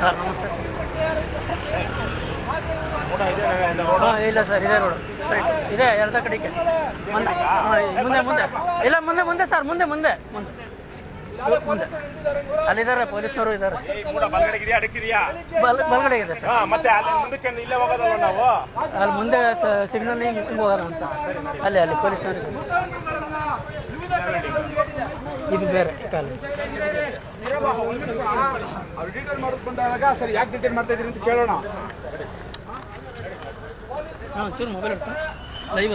Sir ನಮಸ್ತೆ sir. ಇಲ್ಲ sir ಇದೇ ರೋಡು ಇದೆ ಎರಡ ಕಡೆಗೆ ಹಾಂ, ಮುಂದೆ ಮುಂದೆ. ಇಲ್ಲ ಮುಂದೆ ಮುಂದೆ ಸರ್ ಮುಂದೆ ಮುಂದೆ ಮುಂದೆ. ಮುಂದೆ. ಅಲ್ಲಿದ್ದಾರೆ ಪೊಲೀಸ್ನವರು ಇದ್ದಾರೆ. ಬಲ್ಗಡೆ ಇದೆ ಸರ್. ಮತ್ತೆ ಅಲ್ಲಿ ಮುಂದೆ ಸಿಗ್ನಲ್ ಹಿಂಗೆ ಹೋಗೋಣ ಅಂತ. ಅಲ್ಲಿ ಅಲ್ಲಿ ಪೊಲೀಸ್ನವರು. ಇದು ಬೇರೆ ಕಾಲೇಜ್. ಯಾಕೆ ಡಿಟೇಲ್ ಮಾಡ್ತಾ ಅಂತ ಕೇಳೋಣ ಚೂರು ಮೊಬೈಲ್ ಲೈವ್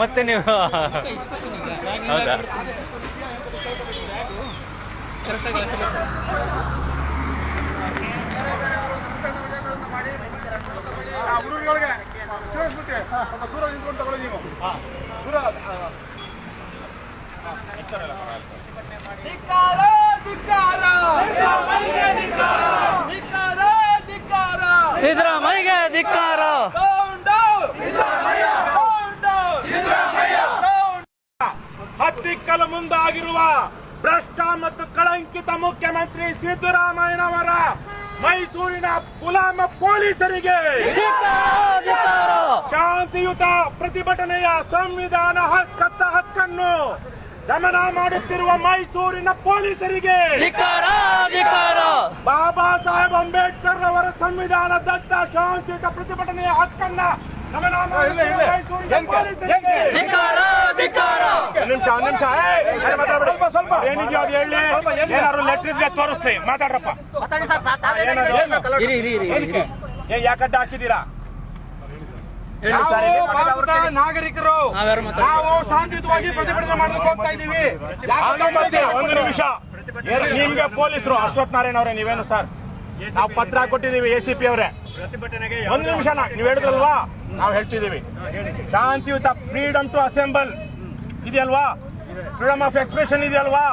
ಮತ್ತೆ ನೀವು ಹೌದಾ ಕರೆಕ್ಟಾಗಿ ಹುಡುಗರುಗಳಿಗೆ ಕೇಳಿಸ್ಬಿಟ್ಟೆ ಸ್ವಲ್ಪ ದೂರ ನಿಂತ್ಕೊಂಡು ತಗೊಳ್ಳಿ ನೀವು ದೂರ ಆ, ಧಿಕ್ಕಾರ ಧಿಕ್ಕಾರ ಧಿಕ್ಕಾರ ಧಿಕ್ಕಾರ ಸಿದ್ದರಾಮಯ್ಯಗೆ ಧಿಕ್ಕಾರ ಡೌನ್ ಡೌನ್ ಡೌನ್ ಡೌನ್ ಹತ್ತಿಕ್ಕಲು ಮುಂದಾಗಿರುವ ಭ್ರಷ್ಟ ಕಳಂಕಿತ ಮುಖ್ಯಮಂತ್ರಿ ಸಿದ್ದರಾಮಯ್ಯನವರ ಮೈಸೂರಿನ ಗುಲಾಮ ಪೊಲೀಸರಿಗೆ ಶಾಂತಿಯುತ ಪ್ರತಿಭಟನೆಯ ಸಂವಿಧಾನ ಹಕ್ಕತ್ತ ಹಕ್ಕನ್ನು ದಮನ ಮಾಡುತ್ತಿರುವ ಮೈಸೂರಿನ ಪೊಲೀಸರಿಗೆ ಬಾಬಾ ಸಾಹೇಬ್ ಅಂಬೇಡ್ಕರ್ ಅವರ ಸಂವಿಧಾನದತ್ತ ಶಾಂತಿಯುತ ಪ್ರತಿಭಟನೆಯ ಹಕ್ಕನ್ನ ದಮನ ಮಾಡುತ್ತಿರುವ ಮೈಸೂರಿನ ಪೊಲೀಸರಿಗೆ ನಿಮಿಷ ನಿಮಿಷ ಏನಿದೆಯೋ ಅದು ಹೇಳಿ? ಏನಾದ್ರು ಲೆಟರ್ ಇದ್ರೆ ತೋರಿಸ್ಲಿ ಮಾತಾಡ್ರಪ್ಪ. ಏ ಯಾಕಡ್ಡ ಹಾಕಿದ್ದೀರಾ? ಹೇಳಿ ನಾವು ಸರ್ ನಾಗರಿಕರು. ನಾವು ಶಾಂತಿಯುತವಾಗಿ ಪ್ರತಿಭಟನೆ ಮಾಡೋದಕ್ಕೆ ಹೋಗ್ತಾ ಮತ್ತೆ ಒಂದು ನಿಮಿಷ. ನಿಮ್ಗೆ ಪೊಲೀಸರು ಅಶ್ವಥ್ ನಾರಾಯಣ ಅವ್ರೆ ನೀವೇನು ಸರ್? ನಾವು ಪತ್ರ ಕೊಟ್ಟಿದ್ದೀವಿ ಎ ಸಿ ಪಿ ಅವರೇ. ಒಂದು ನಿಮಿಷ ನೀವು ಹೇಳಿದ್ರಲ್ವಾ? ನಾವು ಹೇಳ್ತಿದ್ದೀವಿ. ಶಾಂತಿಯುತ ಫ್ರೀಡಮ್ ಟು ಅಸೆಂಬಲ್ ಇದೆಯಲ್ವಾ? ಫ್ರೀಡಮ್ ಆಫ್ ಎಕ್ಸ್ಪ್ರೆಷನ್ ಇದೆಯಲ್ವಾ?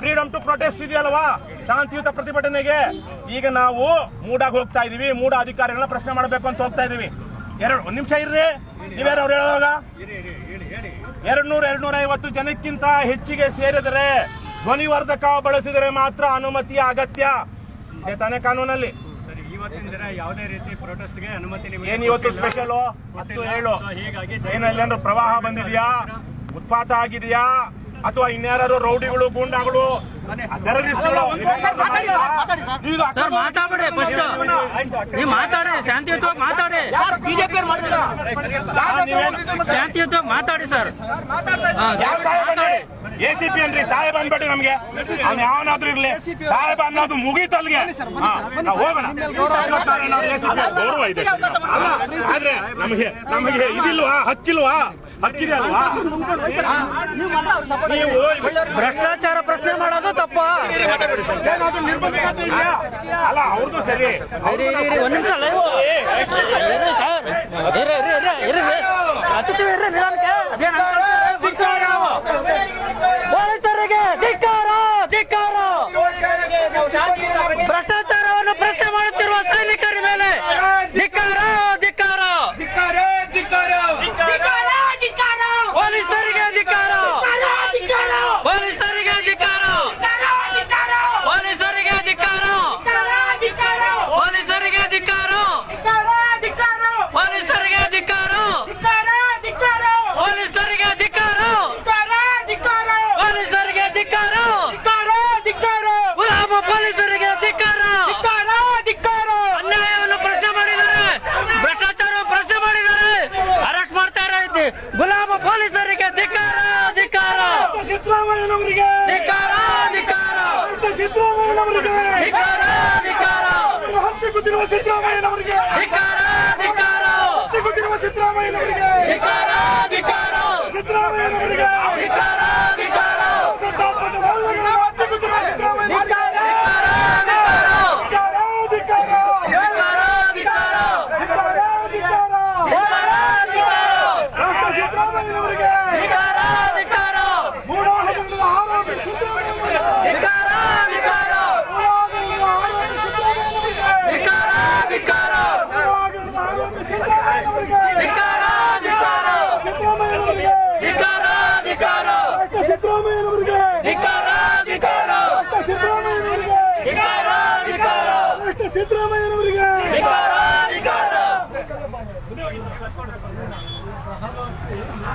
ಫ್ರೀಡಮ್ ಟು ಪ್ರೊಟೆಸ್ಟ್ ಇದೆಯಲ್ವಾ? ಶಾಂತಿಯುತ ಪ್ರತಿಭಟನೆಗೆ. ಈಗ ನಾವು ಮೂಡಾಗಿ ಹೋಗ್ತಾ ಇದೀವಿ. ಮೂಡ ಅಧಿಕಾರಿಗಳನ್ನ ಪ್ರಶ್ನೆ ಮಾಡಬೇಕು ಅಂತ ಹೋಗ್ತಾ ಇದೀವಿ. ಎರಡು ಒಂದ್ ನಿಮಿಷ ಇರ್ರಿ. ನೀವ್ಯಾರು ಅವ್ರು ಹೇಳುವಾಗ? ಎರಡ್ ನೂರ ಎರಡ್ ನೂರ ಐವತ್ತು ಜನಕ್ಕಿಂತ ಹೆಚ್ಚಿಗೆ ಸೇರಿದರೆ ಧ್ವನಿವರ್ಧಕ ಬಳಸಿದರೆ ಮಾತ್ರ ಅನುಮತಿಯ ಅಗತ್ಯ. ತಾನೇ ಕಾನೂನಲ್ಲಿ. ಯಾವುದೇ ರೀತಿ ಪ್ರೊಟೆಸ್ಟ್ಗೆ ಅನುಮತಿ ನಿಮಗೆ ಏನ್ ಇವತ್ತು ಸ್ಪೆಷಲ್ ಹತ್ತು ಏಳು ಏನಲ್ಲಿ ಪ್ರವಾಹ ಬಂದಿದೆಯಾ? ಉತ್ಪಾತ ಆಗಿದೆಯಾ? ಅಥವಾ ಇನ್ಯಾರು ರೌಡಿಗಳು ಗೂಂಡಾಗಳು? ಟೆರರಿಸ್ಟ್ಗಳು ಸರ್ ಮಾತಾಡ್ಬೇಡಿ ಫಸ್ಟ್ ನೀವು. ಮಾತಾಡಿ ಶಾಂತಿಯುತವಾಗಿ ಮಾತಾಡಿ ಶಾಂತಿಯುತವಾಗಿ ಮಾತಾಡಿ ಸರ್. ಹಾ, ಮಾತಾಡಿ. ಎ ಸಿ ಪಿ ಅನ್ರಿ ಸಾಹೇಬ್ ಅನ್ಬೇಡಿ ನಮ್ಗೆ. ಅವ್ನು ಯಾವನಾದ್ರೂ ಇರ್ಲಿ. ಸಾಹೇಬ್ ಅನ್ನೋದು ಮುಗೀತಲ್ಗೆ. ಅಲ್ಲಿಗೆ ಹೋಗೋಣ. ಗೌರವ ಇದೆ. ಆದ್ರೆ ನಮಗೆ ನಮಗೆ ಇದಿಲ್ವಾ? ಹಕ್ಕಿಲ್ವಾ? ಹಕ್ಕಿದೆ ಅಲ್ವಾ ನೀವು ಭ್ರಷ್ಟಾಚಾರ ಪ್ರಶ್ನೆ ಮಾಡೋದು ತಪ್ಪ? ಅಲ್ಲ ಅವ್ರದ್ದು ಸರಿ ಒಂದ್ ನಿಮಿಷ ಅಲ್ಲ ಇರ್ರಿ ಇರ್ರಿ ಇರಿ ಇರಿ ಇರಿ ಇರಿ ಹತ್ತಿತ್ತು ಇರ್ರಿ ನಿಧಾನಕ್ಕೆ ಅದೇನ್ ಅನ್ಕೊಳ್ತೀರಿ? ನಾವು. ಪೊಲೀಸರಿಗೆ ಧಿಕ್ಕಾರ ಧಿಕ್ಕಾರ ಭ್ರಷ್ಟಾಚಾರವನ್ನು ಪ್ರಶ್ನೆ ಮಾಡುತ್ತಿರುವ ಸೈನಿಕರ ಮೇಲೆ ಧಿಕ್ಕಾರ ಧಿಕ್ಕಾರ ಪೊಲೀಸರಿಗೆ ಧಿಕ್ಕಾರ ಪೊಲೀಸರಿಗೆ ಧಿಕ್ಕಾರ ಪೊಲೀಸರಿಗೆ ಧಿಕ್ಕಾರ ಪೊಲೀಸರಿಗೆ ಧಿಕ್ಕಾರ ಪೊಲೀಸರಿಗೆ ಧಿಕ್ಕಾರ ಪೊಲೀಸರಿಗೆ ಧಿಕ್ಕಾರ ಪೊಲೀಸರಿಗೆ ಧಿಕ್ಕಾರ ಗುಲಾಮ ಪೊಲೀಸರಿಗೆ ಧಿಕ್ಕಾರ ಅನ್ಯಾಯವನ್ನು ಪ್ರಶ್ನೆ ಮಾಡಿದ್ದಾರೆ ಭ್ರಷ್ಟಾಚಾರ ಪ್ರಶ್ನೆ ಮಾಡಿದ್ದಾರೆ ಅರೆಸ್ಟ್ ಮಾಡ್ತಾ ಇದ್ದಾರೆ ಗುಲಾಮ ಪೊಲೀಸರಿಗೆ ಧಿಕ್ಕಾರ ಧಿಕ್ಕಾರ ಸಿದ್ದರಾಮಯ್ಯನವರಿಗೆ ಧಿಕ್ಕಾರ ಧಿಕ್ಕಾರ ಸಿದ್ದರಾಮಯ್ಯನವರಿಗೆ ಧಿಕ್ಕಾರ ಧಿಕ್ಕಾರ ಹತ್ಯೆ ಕೂತಿರುವ ಸಿದ್ದರಾಮಯ್ಯನವರಿಗೆ. ಕೂತಿರುವ ಸಿದ್ದರಾಮಯ್ಯನವರಿಗೆ. ಸಿದ್ದರಾಮಯ್ಯನವರಿಗೆ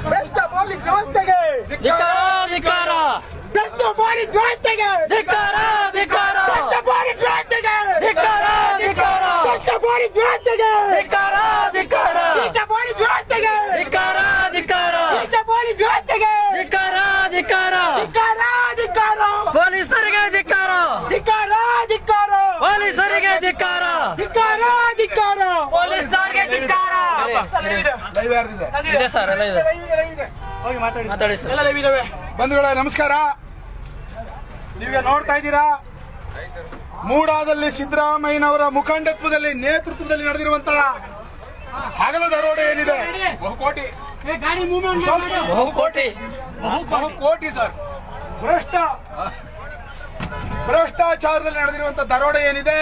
ಭ್ರಷ್ಟ ಪೊಲೀಸ್ ವ್ಯವಸ್ಥೆಗೆ ಧಿಕ್ಕಾರ ಧಿಕ್ಕಾರ. ಭ್ರಷ್ಟ ಪೊಲೀಸ್ ವ್ಯವಸ್ಥೆಗೆ ಧಿಕ್ಕಾರ ಧಿಕ್ಕಾರ. ಇದೆ. ಸರ್ ಎಲ್ಲ ಇದೆ. ಹೋಗಿ ಮಾತಾಡಿ ಮಾತಾಡಿ ಸರ್ ಎಲ್ಲ ಲೈವ್ ಬಂಧುಗಳೇ ನಮಸ್ಕಾರ. ನೀವೇ ನೋಡ್ತಾ ಇದ್ದೀರಾ? ಮೂಡಾದಲ್ಲಿ ಸಿದ್ದರಾಮಯ್ಯನವರ ಮುಖಂಡತ್ವದಲ್ಲಿ ನೇತೃತ್ವದಲ್ಲಿ ನಡೆದಿರುವಂತಹ ಹಗಲ ದರೋಡೆ ಏನಿದೆ? ಬಹುಕೋಟಿ ಬಹುಕೋಟಿ ಕೋಟಿ. ಸರ್ ಭ್ರಷ್ಟ. ಭ್ರಷ್ಟಾಚಾರದಲ್ಲಿ ನಡೆದಿರುವಂತಹ ದರೋಡೆ ಏನಿದೆ?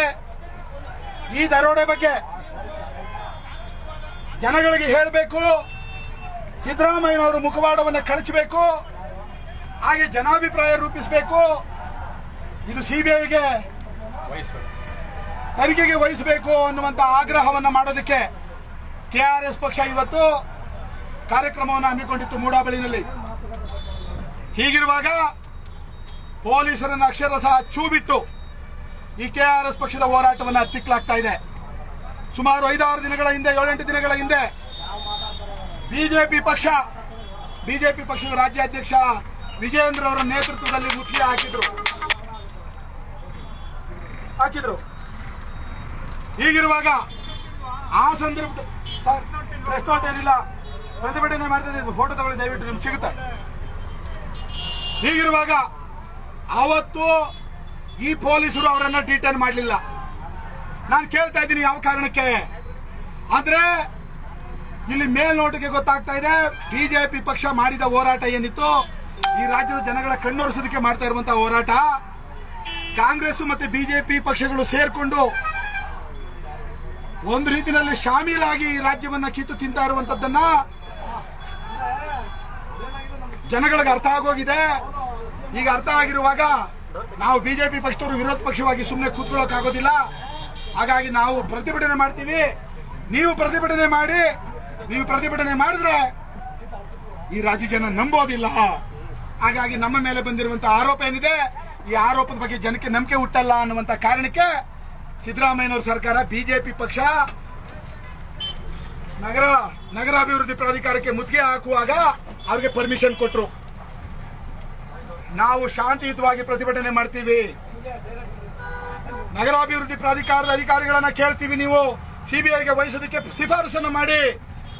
ಈ ದರೋಡೆ ಬಗ್ಗೆ ಜನಗಳಿಗೆ ಹೇಳಬೇಕು. ಸಿದ್ದರಾಮಯ್ಯನವರು ಮುಖವಾಡವನ್ನು ಕಳಚಬೇಕು. ಹಾಗೆ ಜನಾಭಿಪ್ರಾಯ ರೂಪಿಸಬೇಕು. ಇದು ಸಿಬಿಐಗೆ ತನಿಖೆಗೆ ವಹಿಸಬೇಕು ಅನ್ನುವಂತ ಆಗ್ರಹವನ್ನು ಮಾಡೋದಕ್ಕೆ ಕೆಆರ್ಎಸ್ ಪಕ್ಷ ಇವತ್ತು ಕಾರ್ಯಕ್ರಮವನ್ನು ಹಮ್ಮಿಕೊಂಡಿತ್ತು ಮೂಡಾಬಳಿನಲ್ಲಿ. ಹೀಗಿರುವಾಗ ಪೊಲೀಸರನ್ನು ಅಕ್ಷರಶಃ ಚೂ ಬಿಟ್ಟು ಈ ಕೆಆರ್ಎಸ್ ಪಕ್ಷದ ಹೋರಾಟವನ್ನು ಹತ್ತಿಕ್ಕಲಾಗ್ತಾ ಇದೆ. ಸುಮಾರು ಐದಾರು ದಿನಗಳ ಹಿಂದೆ, ಏಳೆಂಟು ದಿನಗಳ ಹಿಂದೆ ಬಿಜೆಪಿ ಪಕ್ಷ, ಬಿಜೆಪಿ ಪಕ್ಷದ ರಾಜ್ಯಾಧ್ಯಕ್ಷ ವಿಜಯೇಂದ್ರ ಅವರ ನೇತೃತ್ವದಲ್ಲಿ ಮುಖ್ಯ ಹಾಕಿದ್ರು. ಹಾಕಿದ್ರು. ಹೀಗಿರುವಾಗ ಆ ಸಂದರ್ಭದ ಪ್ರೆಸ್ ಏನಿಲ್ಲ. ಪ್ರತಿಭಟನೆ ಮಾಡ್ತಿದ್ದೀವಿ ಫೋಟೋ ತಗೊಳ್ಳಿ, ದಯವಿಟ್ಟು ನಿಮ್ಗೆ ಸಿಗುತ್ತೆ. ಹೀಗಿರುವಾಗ ಅವತ್ತು ಈ ಪೊಲೀಸರು ಅವರನ್ನ ಡಿಟೈನ್ ಮಾಡಲಿಲ್ಲ. ನಾನು ಕೇಳ್ತಾ ಇದ್ದೀನಿ ಯಾವ ಕಾರಣಕ್ಕೆ? ಆದ್ರೆ, ಇಲ್ಲಿ ಮೇಲ್ನೋಟಕ್ಕೆ ಗೊತ್ತಾಗ್ತಾ ಇದೆ, ಬಿಜೆಪಿ ಪಕ್ಷ ಮಾಡಿದ ಹೋರಾಟ ಏನಿತ್ತು? ಈ ರಾಜ್ಯದ ಜನಗಳ ಕಣ್ಣೊರೆಸೋದಕ್ಕೆ ಮಾಡ್ತಾ ಇರುವಂತಹ ಹೋರಾಟ. ಕಾಂಗ್ರೆಸ್ ಮತ್ತೆ ಬಿಜೆಪಿ ಪಕ್ಷಗಳು ಸೇರ್ಕೊಂಡು ಒಂದು ರೀತಿಯಲ್ಲಿ ಶಾಮೀಲಾಗಿ ಈ ರಾಜ್ಯವನ್ನ ಕಿತ್ತು ತಿಂತಾ ಇರುವಂತದ್ದನ್ನ ಜನಗಳಿಗೆ ಅರ್ಥ ಆಗೋಗಿದೆ. ಈಗ ಅರ್ಥ ಆಗಿರುವಾಗ ನಾವು ಬಿಜೆಪಿ ಪಕ್ಷದವರು ವಿರೋಧ ಪಕ್ಷವಾಗಿ ಸುಮ್ಮನೆ ಕೂತ್ಕೊಳ್ಳೋಕ್ ಆಗೋದಿಲ್ಲ ಹಾಗಾಗಿ ನಾವು ಪ್ರತಿಭಟನೆ ಮಾಡ್ತೀವಿ. ನೀವು ಪ್ರತಿಭಟನೆ ಮಾಡಿ, ನೀವು ಪ್ರತಿಭಟನೆ ಮಾಡಿದ್ರೆ ಈ ರಾಜ್ಯ ಜನ ನಂಬೋದಿಲ್ಲ. ಹಾಗಾಗಿ ನಮ್ಮ ಮೇಲೆ ಬಂದಿರುವಂತಹ ಆರೋಪ ಏನಿದೆ, ಈ ಆರೋಪದ ಬಗ್ಗೆ ಜನಕ್ಕೆ ನಂಬಿಕೆ ಹುಟ್ಟಲ್ಲ ಅನ್ನುವಂತ ಕಾರಣಕ್ಕೆ ಸಿದ್ದರಾಮಯ್ಯನವರ ಸರ್ಕಾರ, ಬಿಜೆಪಿ ಪಕ್ಷ ನಗರ, ನಗರಾಭಿವೃದ್ಧಿ ಪ್ರಾಧಿಕಾರಕ್ಕೆ ಮುತ್ತಿಗೆ ಹಾಕುವಾಗ ಅವ್ರಿಗೆ ಪರ್ಮಿಷನ್ ಕೊಟ್ರು. ನಾವು ಶಾಂತಿಯುತವಾಗಿ ಪ್ರತಿಭಟನೆ ಮಾಡ್ತೀವಿ. ನಗರಾಭಿವೃದ್ಧಿ ಪ್ರಾಧಿಕಾರದ ಅಧಿಕಾರಿಗಳನ್ನ ಕೇಳ್ತೀವಿ ನೀವು. ಸಿಬಿಐಗೆ ವಹಿಸೋದಕ್ಕೆ ಶಿಫಾರಸನ್ನು ಮಾಡಿ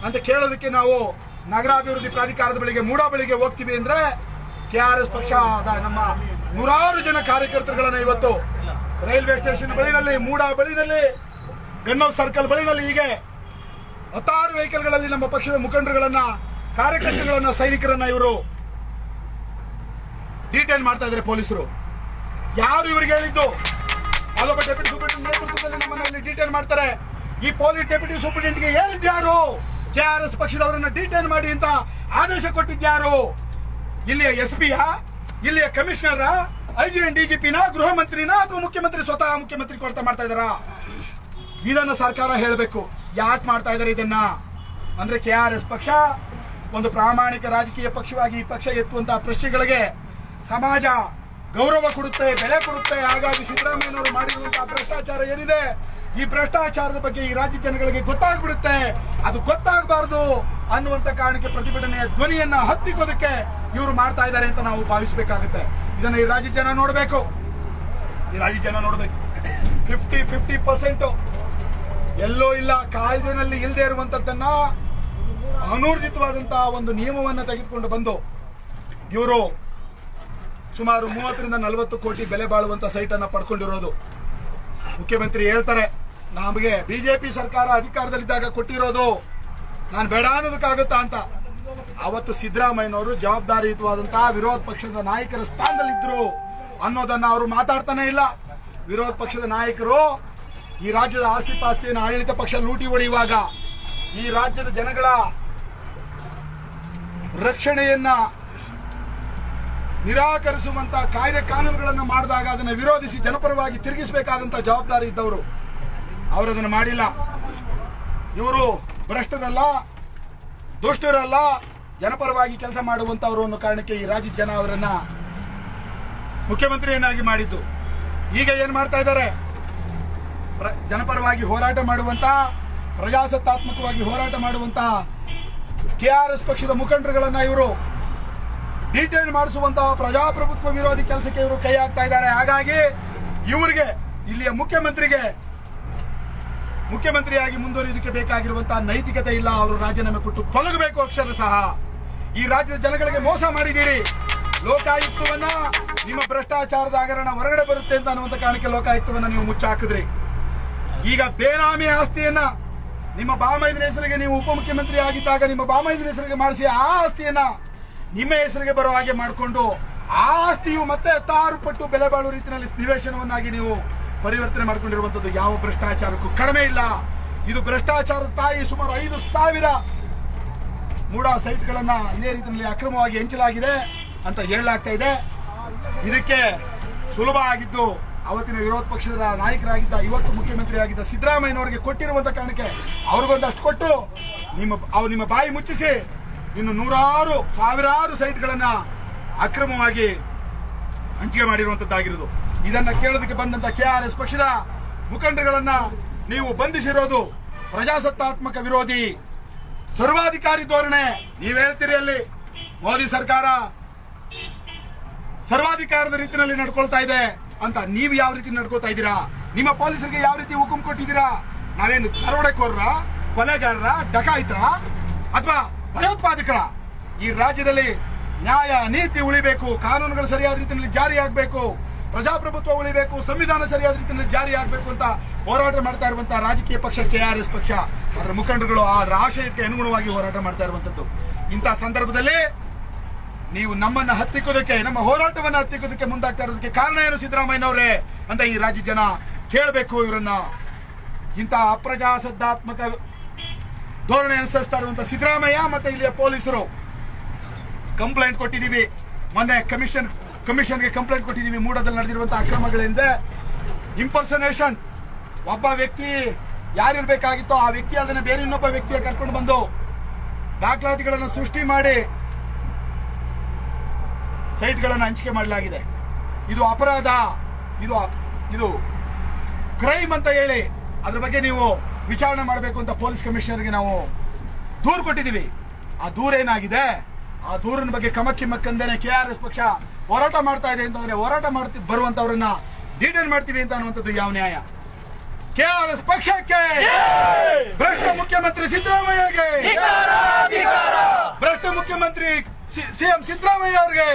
ಅಂತ ಕೇಳೋದಕ್ಕೆ ನಾವು ನಗರಾಭಿವೃದ್ಧಿ ಪ್ರಾಧಿಕಾರದ ಬಳಿಗೆ, ಮೂಡಾ ಬಳಿಗೆ ಹೋಗ್ತೀವಿ ಅಂದ್ರೆ ಎಸ್ ಪಕ್ಷ ನಮ್ಮ ನೂರಾರು ಜನ ಕಾರ್ಯಕರ್ತರುಗಳನ್ನ ಇವತ್ತು ರೈಲ್ವೆ ಸ್ಟೇಷನ್ ಬಳಿನಲ್ಲಿ, ಮೂಡಾ ಬಳಿನಲ್ಲಿ ಗನ್ನವ್ ಸರ್ಕಲ್ ಬಳಿನಲ್ಲಿ ಹೀಗೆ ಹತ್ತಾರು ವೆಹಿಕಲ್ಗಳಲ್ಲಿ ನಮ್ಮ ಪಕ್ಷದ ಮುಖಂಡರುಗಳನ್ನ, ಕಾರ್ಯಕರ್ತರುಗಳನ್ನ, ಸೈನಿಕರನ್ನ ಇವರು ಡೀಟೇಲ್ ಮಾಡ್ತಾ ಇದ್ದಾರೆ ಪೊಲೀಸರು. ಯಾರು ಇವರಿಗೆ ಹೇಳಿದ್ದು? ಅಲ್ಲೊಬ್ಬ ಡೆಪ್ಯೂಟಿ ಸೂಪರಿಂಟೆಂಡೆಂಟ್ ನೇತೃತ್ವದಲ್ಲಿ ನಮ್ಮನ್ನ ಡಿಟೈನ್ ಮಾಡ್ತಾರೆ. ಈ ಪೊಲೀಸ್ ಡೆಪ್ಯೂಟಿ ಸೂಪರಿಂಟೆಂಡೆಂಟ್ಗೆ ಹೇಳಿದ್ಯಾರು ಎಸ್ ಪಕ್ಷದವರನ್ನ ಡಿಟೈನ್ ಮಾಡಿ ಅಂತ ಆದೇಶ ಕೊಟ್ಟಿದ್ಯಾರು ಇಲ್ಲಿಯ ಎಸ್ ಪಿಯ ಇಲ್ಲಿಯ ಕಮಿಷನರ್ ಐಜಿ ಎನ್ ಪಿನ ಗೃಹ ಮಂತ್ರಿನ ಅಥವಾ ಮುಖ್ಯಮಂತ್ರಿ, ಸ್ವತಃ ಮುಖ್ಯಮಂತ್ರಿ ಕೊಡ್ತಾ ಮಾಡ್ತಾ ಇದಾರಾ ಇದನ್ನ ಸರ್ಕಾರ ಹೇಳಬೇಕು. ಯಾಕೆ ಮಾಡ್ತಾ ಇದಾರೆ ಇದನ್ನ? ಅಂದ್ರೆ ಕೆ ಆರ್ ಎಸ್ ಪಕ್ಷ ಒಂದು ಪ್ರಾಮಾಣಿಕ ರಾಜಕೀಯ ಪಕ್ಷವಾಗಿ ಈ ಪಕ್ಷ ಎತ್ತುವಂತಹ ಪ್ರಶ್ನೆಗಳಿಗೆ ಸಮಾಜ ಗೌರವ ಕೊಡುತ್ತೆ, ಬೆಲೆ ಕೊಡುತ್ತೆ. ಹಾಗಾಗಿ ಸಿದ್ದರಾಮಯ್ಯನವರು ಮಾಡಿರುವಂತಹ ಭ್ರಷ್ಟಾಚಾರ ಏನಿದೆ, ಈ ಭ್ರಷ್ಟಾಚಾರದ ಬಗ್ಗೆ ಈ ರಾಜ್ಯ ಜನಗಳಿಗೆ ಗೊತ್ತಾಗ್ಬಿಡುತ್ತೆ. ಅದು ಗೊತ್ತಾಗಬಾರದು ಅನ್ನುವಂತ ಕಾರಣಕ್ಕೆ ಪ್ರತಿಭಟನೆಯ ಧ್ವನಿಯನ್ನ ಹತ್ತಿಕ್ಕೋದಕ್ಕೆ ಇವರು ಮಾಡ್ತಾ ಇದ್ದಾರೆ ಅಂತ ನಾವು ಭಾವಿಸಬೇಕಾಗುತ್ತೆ. ಇದನ್ನ ಈ ರಾಜ್ಯ ಜನ ನೋಡಬೇಕು. ಈ ರಾಜ್ಯ ಜನ ನೋಡಬೇಕು. ಫಿಫ್ಟಿ ಫಿಫ್ಟಿ ಪರ್ಸೆಂಟ್ ಎಲ್ಲೋ ಇಲ್ಲ, ಕಾಯ್ದೆನಲ್ಲಿ ಇಲ್ಲದೆ ಇರುವಂತದ್ದನ್ನ ಅನೂರ್ಜಿತವಾದಂತಹ ಒಂದು ನಿಯಮವನ್ನ ತೆಗೆದುಕೊಂಡು ಬಂದು ಇವರು ಸುಮಾರು ಮೂವತ್ತರಿಂದ ನಲವತ್ತು ಕೋಟಿ ಬೆಲೆ ಬಾಳುವಂತ ಸೈಟ್ ಅನ್ನ ಪಡ್ಕೊಂಡಿರೋದು. ಮುಖ್ಯಮಂತ್ರಿ ಹೇಳ್ತಾರೆ, ನಮಗೆ ಬಿಜೆಪಿ ಸರ್ಕಾರ ಅಧಿಕಾರದಲ್ಲಿದ್ದಾಗ ಕೊಟ್ಟಿರೋದು. ನಾನು ಬೇಡ ಅನ್ನೋದಕ್ಕಾಗುತ್ತಾ ಅಂತ. ಅವತ್ತು ಸಿದ್ದರಾಮಯ್ಯನವರು ಜವಾಬ್ದಾರಿಯುತವಾದಂತಹ ವಿರೋಧ ಪಕ್ಷದ ನಾಯಕರ ಸ್ಥಾನದಲ್ಲಿದ್ದರು ಅನ್ನೋದನ್ನ ಅವರು ಮಾತಾಡ್ತಾನೆ ಇಲ್ಲ. ವಿರೋಧ ಪಕ್ಷದ ನಾಯಕರು ಈ ರಾಜ್ಯದ ಆಸ್ತಿ ಪಾಸ್ತಿಯನ್ನು ಆಡಳಿತ ಪಕ್ಷ ಲೂಟಿ ಹೊಡೆಯುವಾಗ ಈ ರಾಜ್ಯದ ಜನಗಳ ರಕ್ಷಣೆಯನ್ನ ನಿರಾಕರಿಸುವಂತ ಕಾಯ್ದೆ ಕಾನೂನುಗಳನ್ನು ಮಾಡಿದಾಗ ಅದನ್ನು ವಿರೋಧಿಸಿ ಜನಪರವಾಗಿ ತಿರುಗಿಸಬೇಕಾದಂತಹ ಜವಾಬ್ದಾರಿ ಇದ್ದವರು. ಅವರು ಅದನ್ನು ಮಾಡಿಲ್ಲ. ಇವರು ಭ್ರಷ್ಟರಲ್ಲ, ದುಷ್ಟರಲ್ಲ, ಜನಪರವಾಗಿ ಕೆಲಸ ಮಾಡುವಂತವರು ಅನ್ನೋ ಕಾರಣಕ್ಕೆ ಈ ರಾಜ್ಯದ ಜನ ಅವರನ್ನ ಮುಖ್ಯಮಂತ್ರಿಯನ್ನಾಗಿ ಮಾಡಿದ್ದು. ಈಗ ಏನ್ ಮಾಡ್ತಾ ಇದ್ದಾರೆ? ಪ್ರ- ಜನಪರವಾಗಿ ಹೋರಾಟ ಮಾಡುವಂತ, ಪ್ರಜಾಸತ್ತಾತ್ಮಕವಾಗಿ ಹೋರಾಟ ಮಾಡುವಂತ ಕೆ ಆರ್ ಎಸ್ ಪಕ್ಷದ ಮುಖಂಡರುಗಳನ್ನ ಇವರು ಡೀಟೇಲ್ ಮಾಡಿಸುವಂತಹ ಪ್ರಜಾಪ್ರಭುತ್ವ ವಿರೋಧಿ ಕೆಲಸಕ್ಕೆ ಇವರು ಕೈ ಹಾಕ್ತಾ ಇದ್ದಾರೆ. ಹಾಗಾಗಿ ಇವರಿಗೆ, ಇಲ್ಲಿಯ ಮುಖ್ಯಮಂತ್ರಿಗೆ, ಮುಖ್ಯಮಂತ್ರಿಯಾಗಿ ಮುಂದುವರಿಯೋದಕ್ಕೆ ಬೇಕಾಗಿರುವಂತಹ ನೈತಿಕತೆ ಇಲ್ಲ. ಅವರು ರಾಜೀನಾಮೆ ಕೊಟ್ಟು ತೊಲಗಬೇಕು ಅಕ್ಷರ ಸಹ. ಈ ರಾಜ್ಯದ ಜನಗಳಿಗೆ ಮೋಸ ಮಾಡಿದ್ದೀರಿ. ಲೋಕಾಯುಕ್ತವನ್ನ ನಿಮ್ಮ ಭ್ರಷ್ಟಾಚಾರದ ಹಗರಣ ಹೊರಗಡೆ ಬರುತ್ತೆ ಅಂತ ಅನ್ನುವಂತ ಕಾರಣಕ್ಕೆ ಲೋಕಾಯುಕ್ತವನ್ನ ನೀವು ಮುಚ್ಚಾಕಿದ್ರಿ. ಈಗ ಬೇನಾಮಿ ಆಸ್ತಿಯನ್ನ ನಿಮ್ಮ ಬಾಮೈದನ ಹೆಸರಿಗೆ ನೀವು ಉಪಮುಖ್ಯಮಂತ್ರಿ ಆಗಿದ್ದಾಗ ನಿಮ್ಮ ಬಾಮೈದನ ಹೆಸರಿಗೆ ಮಾಡಿಸಿ ಆ ಆಸ್ತಿಯನ್ನ ನಿಮ್ಮ ಹೆಸರಿಗೆ ಬರೋ ಹಾಗೆ ಮಾಡಿಕೊಂಡು ಆಸ್ತಿಯು ಮತ್ತೆ ಹತ್ತಾರು ಪಟ್ಟು ಬೆಲೆ ಬಾಳುವ ರೀತಿಯಲ್ಲಿ ನಿವೇಶನವನ್ನಾಗಿ ನೀವು ಪರಿವರ್ತನೆ ಮಾಡಿಕೊಂಡಿರುವಂತದ್ದು ಯಾವ ಭ್ರಷ್ಟಾಚಾರಕ್ಕೂ ಕಡಿಮೆ ಇಲ್ಲ. ಇದು ಭ್ರಷ್ಟಾಚಾರದ ತಾಯಿ ಸುಮಾರು ಐದು ಸಾವಿರ ಮೂಡ ಸೈಟ್ಗಳನ್ನ ಇದೇ ರೀತಿಯಲ್ಲಿ ಅಕ್ರಮವಾಗಿ ಹೆಂಚಲಾಗಿದೆ ಅಂತ ಹೇಳಲಾಗ್ತಾ ಇದೆ. ಇದಕ್ಕೆ ಸುಲಭ ಆಗಿದ್ದು ಅವತ್ತಿನ ವಿರೋಧ ಪಕ್ಷದ ನಾಯಕರಾಗಿದ್ದ, ಇವತ್ತು ಮುಖ್ಯಮಂತ್ರಿ ಆಗಿದ್ದ ಸಿದ್ದರಾಮಯ್ಯನವರಿಗೆ ಕೊಟ್ಟಿರುವಂತ ಕಾರಣಕ್ಕೆ ಅವ್ರಿಗೊಂದಷ್ಟು ಕೊಟ್ಟು ನಿಮ್ಮ ಅವ್ರು ನಿಮ್ಮ ಬಾಯಿ ಮುಚ್ಚಿಸಿ ಇನ್ನು ನೂರಾರು, ಸಾವಿರಾರು ಸೈಟ್ಗಳನ್ನ ಅಕ್ರಮವಾಗಿ ಹಂಚಿಕೆ ಮಾಡಿರುವಂತದ್ದಾಗಿರುವುದು. ಇದನ್ನ ಕೇಳೋದಕ್ಕೆ ಬಂದಂತ ಕೆ ಆರ್ ಎಸ್ ಪಕ್ಷದ ಮುಖಂಡರುಗಳನ್ನ ನೀವು ಬಂಧಿಸಿರೋದು ಪ್ರಜಾಸತ್ತಾತ್ಮಕ ವಿರೋಧಿ ಸರ್ವಾಧಿಕಾರಿ ಧೋರಣೆ. ನೀವ್ ಹೇಳ್ತೀರಿ ಅಲ್ಲಿ, ಮೋದಿ ಸರ್ಕಾರ ಸರ್ವಾಧಿಕಾರದ ರೀತಿಯಲ್ಲಿ ನಡ್ಕೊಳ್ತಾ ಇದೆ ಅಂತ ನೀವು ಯಾವ ರೀತಿ ನಡ್ಕೊಳ್ತಾ ಇದ್ದೀರಾ? ನಿಮ್ಮ ಪೊಲೀಸರಿಗೆ ಯಾವ ರೀತಿ ಹುಕುಂ ಕೊಟ್ಟಿದ್ದೀರಾ? ನಾವೇನು ಕರೋಡೆಕೋರ್ರ, ಕೊಲೆಗಾರರ, ಡಕಾಯಿತರ? ಅಥವಾ ಭಯೋತ್ಪಾದಕರ ಈ ರಾಜ್ಯದಲ್ಲಿ ನ್ಯಾಯ ನೀತಿ ಉಳಿಬೇಕು, ಕಾನೂನುಗಳು ಸರಿಯಾದ ರೀತಿಯಲ್ಲಿ ಜಾರಿ ಆಗಬೇಕು, ಪ್ರಜಾಪ್ರಭುತ್ವ ಉಳಿಬೇಕು, ಸಂವಿಧಾನ ಸರಿಯಾದ ರೀತಿಯಲ್ಲಿ ಜಾರಿ ಆಗಬೇಕು ಅಂತ ಹೋರಾಟ ಮಾಡ್ತಾ ಇರುವಂತಹ ರಾಜಕೀಯ ಪಕ್ಷ ಎಸ್ ಪಕ್ಷ. ಅದರ ಮುಖಂಡರುಗಳು ಅದರ ಆಶಯಕ್ಕೆ ಅನುಗುಣವಾಗಿ ಹೋರಾಟ ಮಾಡ್ತಾ ಇರುವಂತದ್ದು. ಇಂತಹ ಸಂದರ್ಭದಲ್ಲಿ ನೀವು ನಮ್ಮನ್ನ ಹತ್ತಿಕ್ಕೋದಕ್ಕೆ ನಮ್ಮ ಹೋರಾಟವನ್ನು ಹತ್ತಿಕ್ಕೋದಕ್ಕೆ ಮುಂದಾಗ್ತಾ ಇರೋದಕ್ಕೆ ಕಾರಣ ಏನು ಸಿದ್ದರಾಮಯ್ಯನವರೇ ಅಂತ ಈ ರಾಜ್ಯ ಜನ ಕೇಳಬೇಕು ಇವರನ್ನ. ಇಂತಹ ಅಪ್ರಜಾಸತ್ತಾತ್ಮಕ ಧೋರಣೆ ಅನುಸರಿಸ್ತಾ ಇರುವಂತ ಸಿದ್ದರಾಮಯ್ಯ ಮತ್ತೆ ಇಲ್ಲಿಯ ಪೊಲೀಸರು. ಕಂಪ್ಲೇಂಟ್ ಕೊಟ್ಟಿದ್ದೀವಿ. ಮೊನ್ನೆ ಕಮಿಷನ್, ಕಮಿಷನ್ಗೆ ಕಂಪ್ಲೇಂಟ್ ಕೊಟ್ಟಿದ್ದೀವಿ. ಮೂಡದಲ್ಲಿ ನಡೆದಿರುವಂತಹ ಅಕ್ರಮಗಳಿಂದ ಇಂಪರ್ಸನೇಷನ್ ಒಬ್ಬ ವ್ಯಕ್ತಿ ಯಾರಿರ್ಬೇಕಾಗಿತ್ತೋ ಆ ವ್ಯಕ್ತಿ ಅದನ್ನ ಬೇರೆ ಇನ್ನೊಬ್ಬ ವ್ಯಕ್ತಿಯ ಕರ್ಕೊಂಡು ಬಂದು ದಾಖಲಾತಿಗಳನ್ನು ಸೃಷ್ಟಿ ಮಾಡಿ ಸೈಟ್ಗಳನ್ನು ಹಂಚಿಕೆ ಮಾಡಲಾಗಿದೆ. ಇದು ಅಪರಾಧ. ಇದು ಇದು ಕ್ರೈಮ್ ಅಂತ ಹೇಳಿ ಅದ್ರ ಬಗ್ಗೆ ನೀವು ವಿಚಾರಣೆ ಮಾಡಬೇಕು ಅಂತ ಪೊಲೀಸ್ ಕಮಿಷನರ್ಗೆ ನಾವು ದೂರು ಕೊಟ್ಟಿದ್ದೀವಿ. ಆ ದೂರ ಏನಾಗಿದೆ? ಆ ದೂರಿನ ಬಗ್ಗೆ ಕಮಕ್ಕಿ ಮಕ್ಕಂದೇನೆ ಕೆ ಆರ್ ಎಸ್ ಪಕ್ಷ ಹೋರಾಟ ಮಾಡ್ತಾ ಇದೆ ಅಂತಂದ್ರೆ ಹೋರಾಟ ಮಾಡ್ತಿ ಬರುವಂತವ್ರನ್ನ ಡೀಟೇಲ್ ಮಾಡ್ತೀವಿ ಅಂತ ಅನ್ನುವಂಥದ್ದು ಯಾವ ನ್ಯಾಯ? ಕೆ ಆರ್ ಎಸ್ ಪಕ್ಷಕ್ಕೆ! ಭ್ರಷ್ಟ ಮುಖ್ಯಮಂತ್ರಿ ಸಿದ್ದರಾಮಯ್ಯಗೆ! ಭ್ರಷ್ಟ ಮುಖ್ಯಮಂತ್ರಿ ಸಿಎಂ ಸಿದ್ದರಾಮಯ್ಯ ಅವರಿಗೆ!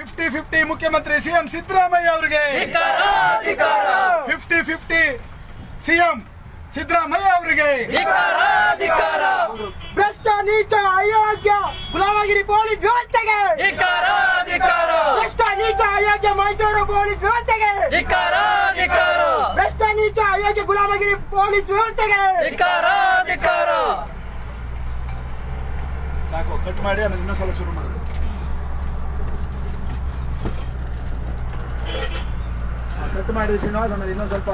ಫಿಫ್ಟಿ ಫಿಫ್ಟಿ ಮುಖ್ಯಮಂತ್ರಿ ಸಿಎಂ ಸಿದ್ದರಾಮಯ್ಯ ಅವರಿಗೆ! ಫಿಫ್ಟಿ ಫಿಫ್ಟಿ ಸಿಎಂ ಸಿದ್ದರಾಮಯ್ಯ ಅವರಿಗೆ ಭ್ರಷ್ಟ ನೀಚ ಅಯೋಗ್ಯ ಗುಲಾಮಗಿರಿ ಪೊಲೀಸ್ ವ್ಯವಸ್ಥೆಗೆ. ಭ್ರಷ್ಟ ನೀಚ ಅಯೋಗ್ಯ ಮೈಸೂರು ಪೊಲೀಸ್ ವ್ಯವಸ್ಥೆಗೆ. ಭ್ರಷ್ಟ ನೀಚ ಅಯೋಗ್ಯ ಗುಲಾಮಗಿರಿ ಪೊಲೀಸ್ ವ್ಯವಸ್ಥೆಗೆ. ಸಾಕು ಕಟ್ ಮಾಡಿ ಆಮೇಲೆ ಇನ್ನೊಂದ್ಸಲ ಶುರು ಮಾಡೋದು. ಕಟ್ ಮಾಡಿ ಶ್ರೀನಿವಾಸ್ ಆಮೇಲೆ ಇನ್ನೊಂದು ಸ್ವಲ್ಪ